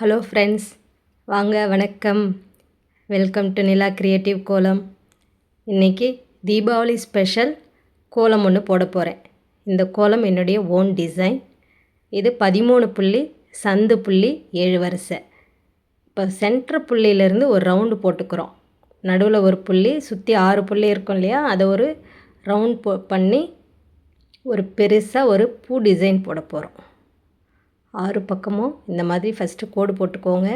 Hello friends வாங்க வணக்கம். Welcome to Nila creative கோலம் இன்றைக்கி தீபாவளி ஸ்பெஷல் கோலம் ஒன்று போட போகிறேன் இந்த கோலம் என்னுடைய ஓன் டிசைன் இது பதிமூணு புள்ளி சந்து புள்ளி ஏழு வரிசை. இப்போ சென்ட்ரு புள்ளியிலேருந்து ஒரு ரவுண்டு போட்டுக்கிறோம். நடுவில் ஒரு புள்ளி சுற்றி ஆறு புள்ளி இருக்கும் இல்லையா? அதை ஒரு ரவுண்ட் போ பண்ணி ஒரு பெருசாக ஒரு பூ டிசைன் போட போகிறோம் ஆறு பக்கமும் இந்த மாதிரி ஃபஸ்ட்டு கோடு போட்டுக்கோங்க.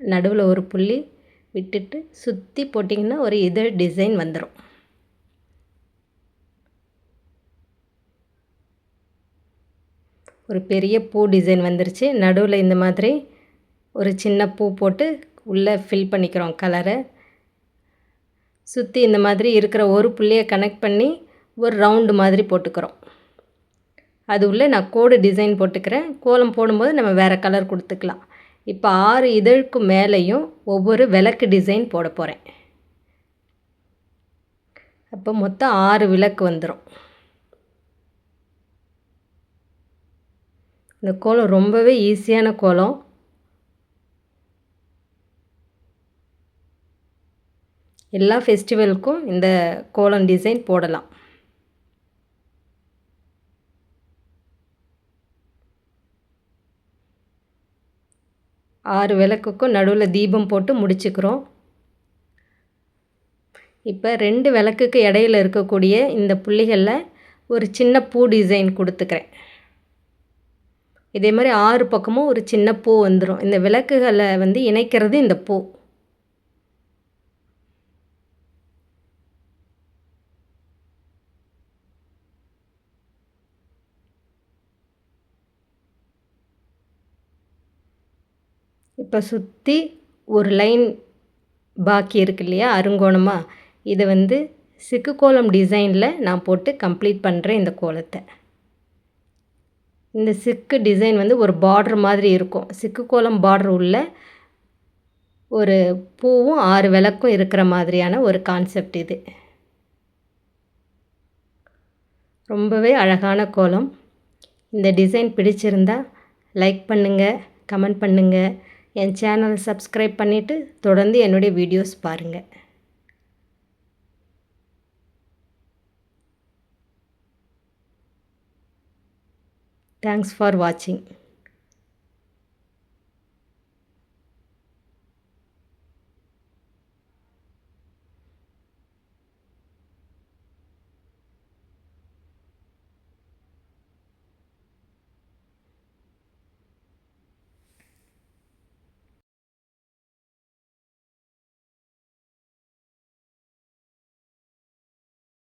நடுவில் ஒரு புள்ளி விட்டுட்டு சுற்றி போட்டிங்கன்னா ஒரு இதழ் டிசைன் வந்துடும் ஒரு பெரிய பூ டிசைன் வந்துருச்சு. நடுவில் இந்த மாதிரி ஒரு சின்ன பூ போட்டு உள்ளே ஃபில் பண்ணிக்கிறோம் கலரை சுற்றி இந்த மாதிரி இருக்கிற ஒரு புள்ளியை கனெக்ட் பண்ணி ஒரு ரவுண்டு மாதிரி போட்டுக்கிறோம். அது உள்ளே நான் கோடு டிசைன் போட்டுக்கிறேன். கோலம் போடும்போது நம்ம வேறு கலர் கொடுத்துக்கலாம். இப்போ ஆறு இதழுக்கு மேலேயும் ஒவ்வொரு விளக்கு டிசைன் போட போகிறேன் அப்போ மொத்தம் ஆறு விளக்கு வந்துடும் இந்த கோலம் ரொம்பவே ஈஸியான கோலம். எல்லா ஃபெஸ்டிவலுக்கும் இந்த கோலம் டிசைன் போடலாம். ஆறு விளக்குக்கும் நடுவில் தீபம் போட்டு முடிச்சுக்கிறோம். இப்போ ரெண்டு விளக்குக்கு இடையில இருக்கக்கூடிய இந்த புள்ளிகளில் ஒரு சின்ன பூ டிசைன் கொடுத்துக்கிறேன். இதே மாதிரி ஆறு பக்கமும் ஒரு சின்ன பூ வந்துடும் இந்த விளக்குகளை வந்து இணைக்கிறது இந்த பூ. இப்போ சுற்றி ஒரு லைன் பாக்கி இருக்கு இல்லையா? அருங்கோணமாக இதை வந்து சிக்கு கோலம் டிசைனில் நான் போட்டு கம்ப்ளீட் பண்ணுறேன் இந்த கோலத்தை. இந்த சிக்கு டிசைன் வந்து ஒரு பார்டர் மாதிரி இருக்கும். சிக்கு கோலம் பார்ட்ரு உள்ள ஒரு பூவும் ஆறு விளக்கும் இருக்கிற மாதிரியான ஒரு கான்செப்ட் இது. ரொம்பவே அழகான கோலம். இந்த டிசைன் பிடிச்சிருந்தா லைக் பண்ணுங்கள் கமெண்ட் பண்ணுங்கள் என் சேனலை சப்ஸ்கிரைப் பண்ணிவிட்டு தொடர்ந்து என்னுடைய வீடியோஸ் பாருங்கள் தேங்க்ஸ் ஃபார் வாட்சிங்